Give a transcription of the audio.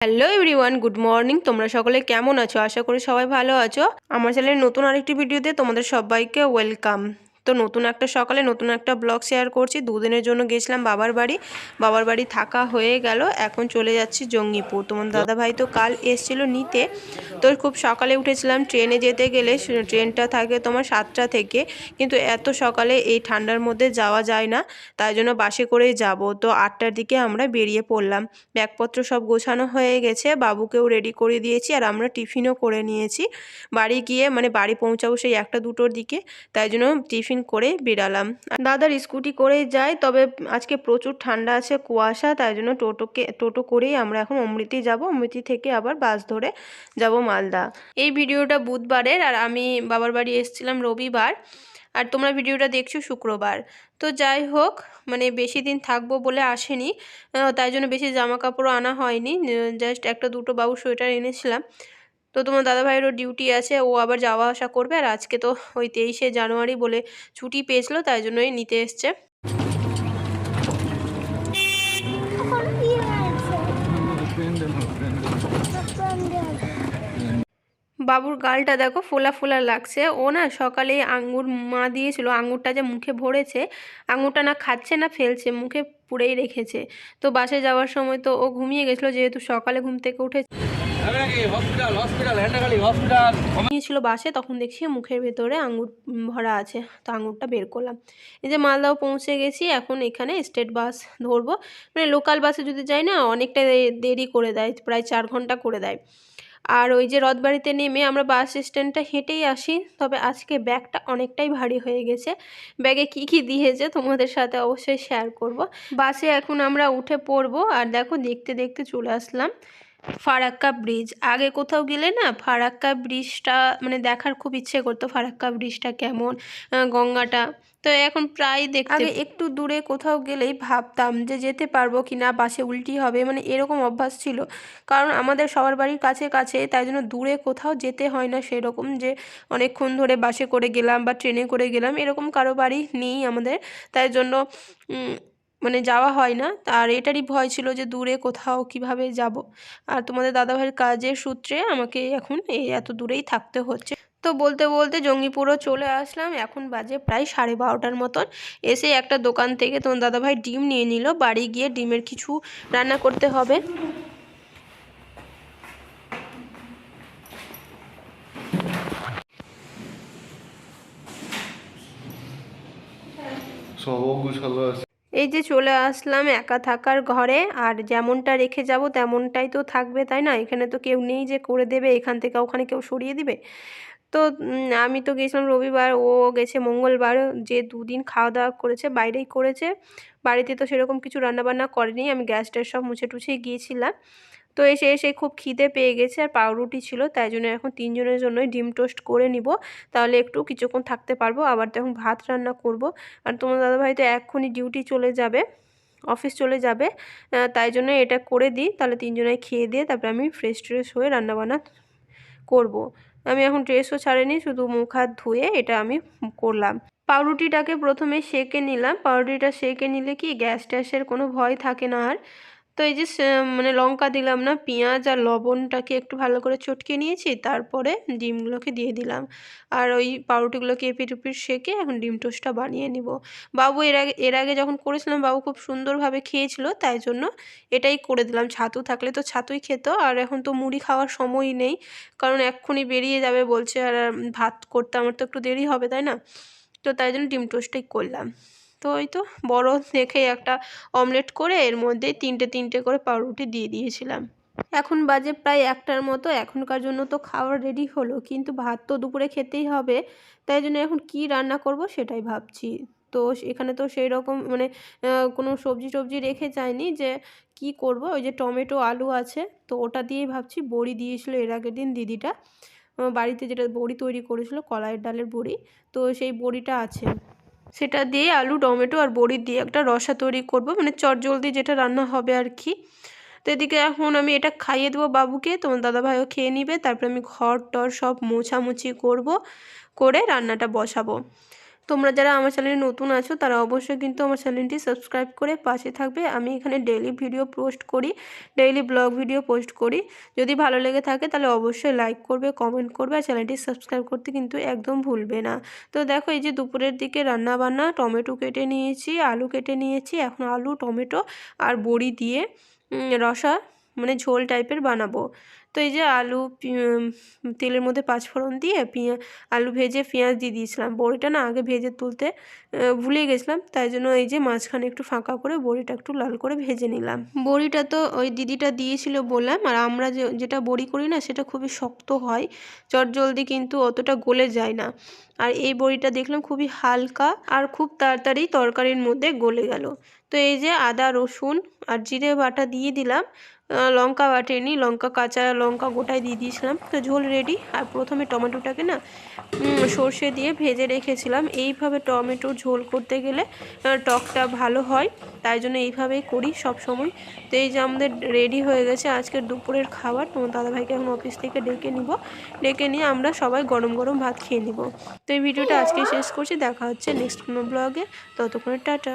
Hello everyone good morning তোমরা সকলে কেমন আছো? আশা করি সবাই ভালো আছো। আমার চ্যানেলের নতুন আরেকটি ভিডিওতে তোমাদের সবাইকে ওয়েলকাম তো নতুন একটা সকালে নতুন একটা ব্লগ শেয়ার করছি। দুদিনের জন্য গেছিলাম বাবার বাড়ি। বাবার বাড়ি থাকা হয়ে গেল। এখন চলে যাচ্ছি জঙ্গিপুর। তোমার দাদা ভাই তো কাল এসছিল নিতে। তো খুব সকালে উঠেছিলাম ট্রেনে যেতে গেলে। ট্রেনটা থাকে তোমার সাতটা থেকে। কিন্তু এত সকালে এই ঠান্ডার মধ্যে যাওয়া যায় না। তাই জন্য বাসে করেই যাব। তো আটটার দিকে আমরা বেরিয়ে পড়লাম। ব্যাগপত্র সব গোছানো হয়ে গেছে। বাবুকেও রেডি করে দিয়েছি আর আমরা টিফিনও করে নিয়েছি। বাড়ি গিয়ে মানে বাড়ি পৌঁছাবো সেই একটা দুটোর দিকে। তাই জন্য টিফিন করে বেরালাম। দাদার স্কুটি করেই যাই তবে আজকে প্রচুর ঠান্ডা আছে, কুয়াশা, তাই জন্য টোটোকে, টোটো করেই আমরা এখন অমৃতি যাব। অমৃতি থেকে আবার বাস ধরে যাব মালদা। এই ভিডিওটা বুধবারের, আর আমি বাবার বাড়ি এসেছিলাম রবিবার, আর তোমরা ভিডিওটা দেখছ শুক্রবার। তো যাই হোক মানে বেশি দিন থাকব বলে আসেনি তাই জন্য বেশি জামা কাপড়ও আনা হয়নি জাস্ট একটা দুটো বাবু সোয়েটার এনেছিলাম। তো তোমার দাদাভাইয়েরও ডিউটি আছে, ও আবার যাওয়া আসা করবে আর আজকে তো ওই তেইশে জানুয়ারি বলে ছুটি পেয়েছিল, তাই জন্যই নিতে এসছে। বাবুর গালটা দেখো ফোলা ফোলা লাগছে, ও না সকালে আঙ্গুর মা দিয়েছিল, আঙ্গুরটা যে মুখে ভরেছে, আঙ্গুরটা না খাচ্ছে না ফেলছে, মুখে পুড়েই রেখেছে। তো বাসে যাওয়ার সময় তো ও ঘুমিয়ে গেছিল, যেহেতু সকালে ঘুম থেকে উঠে ঘুমিয়েছিল বাসে, তখন দেখছি মুখের ভেতরে আঙুর ভরা আছে। তো আঙুরটা বের করলাম। এই যে মালদাও পৌঁছে গেছি, এখন এখানে স্টেট বাস ধরবো। মানে লোকাল বাসে যদি যাই না, অনেকটা দেরি করে দেয়, প্রায় চার ঘণ্টা করে দেয়। আর ওই যে রথবাড়িতে নেমে আমরা বাস স্ট্যান্ডটা হেঁটেই আসি। তবে আজকে ব্যাগটা অনেকটাই ভারী হয়ে গেছে। ব্যাগে কি কি দিয়েছে তোমাদের সাথে অবশ্যই শেয়ার করব। বাসে এখন আমরা উঠে পড়ব, আর দেখো দেখতে দেখতে চলে আসলাম। ফারাক্কা ব্রিজ। আগে কোথাও গেলে না ফারাক্কা ব্রিজটা মানে দেখার খুব ইচ্ছে করতো ফারাক্কা ব্রিজটা কেমন গঙ্গাটা। তো এখন প্রায় দেখতে আগে একটু দূরে কোথাও গেলেই ভাবতাম যে যেতে পারব কি না বাসে উল্টি হবে মানে এরকম অভ্যাস ছিল। কারণ আমাদের সবার বাড়ির কাছে কাছে, তাই জন্য দূরে কোথাও যেতে হয় না সেরকম যে অনেকক্ষণ ধরে বাসে করে গেলাম বা ট্রেনে করে গেলাম, এরকম কারও বাড়ি নেই আমাদের। তাই জন্য মানে যাওয়া হয় না। আর এটারই ভয় ছিল যে দূরে কোথাও কীভাবে যাব। আর তোমাদের দাদাভাইয়ের কাজের সূত্রে আমাকে এখন এই এত দূরেই থাকতে হচ্ছে। তো বলতে বলতে জঙ্গিপুরও চলে আসলাম। এখন বাজে প্রায় সাড়ে বারোটার মতন। এসে একটা দোকান থেকে তোমার দাদাভাই ডিম নিয়ে নিল। বাড়ি গিয়ে ডিমের কিছু রান্না করতে হবে। সব গুছালো আছে। এই যে চলে আসলাম একা থাকার ঘরে, আর যেমনটা রেখে যাব তেমনটাই তো থাকবে, তাই না? এখানে তো কেউ নেই যে করে দেবে, এখান থেকে ওখানে কেউ সরিয়ে দিবে। তো আমি তো গেছিলাম রবিবার, ও গেছে মঙ্গলবার, যে দুদিন খাওয়া দাওয়া করেছে, বাইরেই করেছে। বাড়িতে তো সেরকম কিছু রান্নাবান্না করেনি, আমি গ্যাস ট্যাস সব মুছে টুছে গিয়েছিলাম। তো এসে এসে খুব খিদে পেয়ে গেছে আর পাউরুটি ছিল, তাই জন্য এখন তিনজনের জন্যই ডিম টোস্ট করে নিব। তাহলে একটু কিছুক্ষণ থাকতে পারব, আবার তো এখন ভাত রান্না করব। আর তোমার দাদাভাই তো এক্ষুনি ডিউটি চলে যাবে অফিস চলে যাবে তাই জন্য এটা করে দিই। তাহলে তিনজনে খেয়ে দিয়ে তারপরে আমি ফ্রেশ ট্রেশ হয়ে রান্নাবান্না করব। আমি এখন ড্রেসও ছাড়িনি, শুধু মুখ হাত ধুয়ে এটা আমি করলাম। পাউরুটিটাকে প্রথমে সেকে নিলাম। পাউরুটিটা সেকে নিলে কি গ্যাস ট্যাসের কোনো ভয় থাকে না আর। তো এই যে মানে লঙ্কা দিলাম না, পেঁয়াজ আর লবণটাকে একটু ভালো করে চটকে নিয়েছি, তারপরে ডিমগুলোকে দিয়ে দিলাম। আর ওই পাউরুটিগুলোকে এপিট উপিট সেকে এখন ডিম টোস্টটা বানিয়ে নিব। বাবু এর আগে এর আগে যখন করেছিলাম, বাবু খুব সুন্দরভাবে খেয়েছিল, তাই জন্য এটাই করে দিলাম। ছাতু থাকলে তো ছাতুই খেত, আর এখন তো মুড়ি খাওয়ার সময়ই নেই, কারণ এক্ষুনি বেরিয়ে যাবে, বলছে আর ভাত করতে আমার তো একটু দেরি হবে, তাই না? তো তাই জন্য ডিম টোস্টটাই করলাম। তো ওই তো বড় দেখে একটা অমলেট করে এর মধ্যে তিনটে তিনটে করে পাউরুটি দিয়ে দিয়েছিলাম। এখন বাজে প্রায় একটার মতো, এখনকার জন্য তো খাওয়ার রেডি হলো, কিন্তু ভাত তো দুপুরে খেতেই হবে, তাই জন্য এখন কি রান্না করব সেটাই ভাবছি। তো এখানে তো সেই রকম মানে কোনো সবজি টবজি রেখে যায়নি যে কি করব, ওই যে টমেটো, আলু আছে, তো ওটা দিয়েই ভাবছি, বড়ি দিয়েছিল এর আগের দিন দিদিটা বাড়িতে যেটা বড়ি তৈরি করেছিল, কলাইয়ের ডালের বড়ি, তো সেই বড়িটা আছে। সেটা দিয়ে আলু, টমেটো আর বড়ি দিয়ে একটা রসা তৈরি করব। মানে চট জলদি যেটা রান্না হবে আর কি। তো এদিকে এখন আমি এটা খাইয়ে দেবো বাবুকে। তোমার দাদাভাইও খেয়ে নিবে। তারপরে আমি ঘর টর সব মোছামুছি করব, করে রান্নাটা বসাবো। তোমরা যারা আমার চ্যানেলে নতুন আছো, তারা অবশ্যই কিন্তু আমার চ্যানেলটি সাবস্ক্রাইব করে পাশে থাকবে। আমি এখানে ডেইলি ভিডিও পোস্ট করি ডেইলি ব্লগ ভিডিও পোস্ট করি। যদি ভালো লেগে থাকে তাহলে অবশ্যই লাইক করবে কমেন্ট করবে আর চ্যানেলটি সাবস্ক্রাইব করতে কিন্তু একদম ভুলবে না। তো দেখো, এই যে দুপুরের দিকে রান্না বান্না টমেটো কেটে নিয়েছি, আলু কেটে নিয়েছি, এখন আলু, টমেটো আর বড়ি দিয়ে রসা মানে ঝোল টাইপের বানাবো। তো এই যে আলু তেলের মধ্যে পাঁচফোড়ন দিয়ে পিঁয়া আলু ভেজে পেঁয়াজ দিয়ে দিয়েছিলাম। বড়িটা না আগে ভেজে তুলতে ভুলে গেছিলাম। তাই জন্য এই যে মাঝখানে একটু ফাঁকা করে বড়িটা একটু লাল করে ভেজে নিলাম। বড়িটা তো ওই দিদিটা দিয়েছিল বললাম। আর আমরা যেটা বড়ি করি না সেটা খুবই শক্ত হয়। চট জলদি কিন্তু অতটা গলে যায় না। আর এই বড়িটা দেখলাম খুবই হালকা আর খুব তাড়াতাড়ি তরকারির মধ্যে গলে গেল। তো এই যে আদা, রসুন আর জিরে বাটা দিয়ে দিলাম। লঙ্কা বাটেনি লঙ্কা কাঁচা লঙ্কা গোটায় দিয়ে দিয়েছিলাম। তো ঝোল রেডি আর প্রথমে টমেটোটাকে না সর্ষে দিয়ে ভেজে রেখেছিলাম। এইভাবে টমেটো ঝোল করতে গেলে টকটা ভালো হয়। তাই জন্য এইভাবেই করি সব সময় তো এই যে আমাদের রেডি হয়ে গেছে আজকের দুপুরের খাবার, তোমার দাদাভাইকে এখন অফিস থেকে ডেকে নিব। ডেকে নিয়ে আমরা সবাই গরম গরম ভাত খেয়ে নিব। তো এই ভিডিওটা আজকে শেষ করছি। দেখা হচ্ছে নেক্সট কোনো ব্লগে ততক্ষণে টাটা।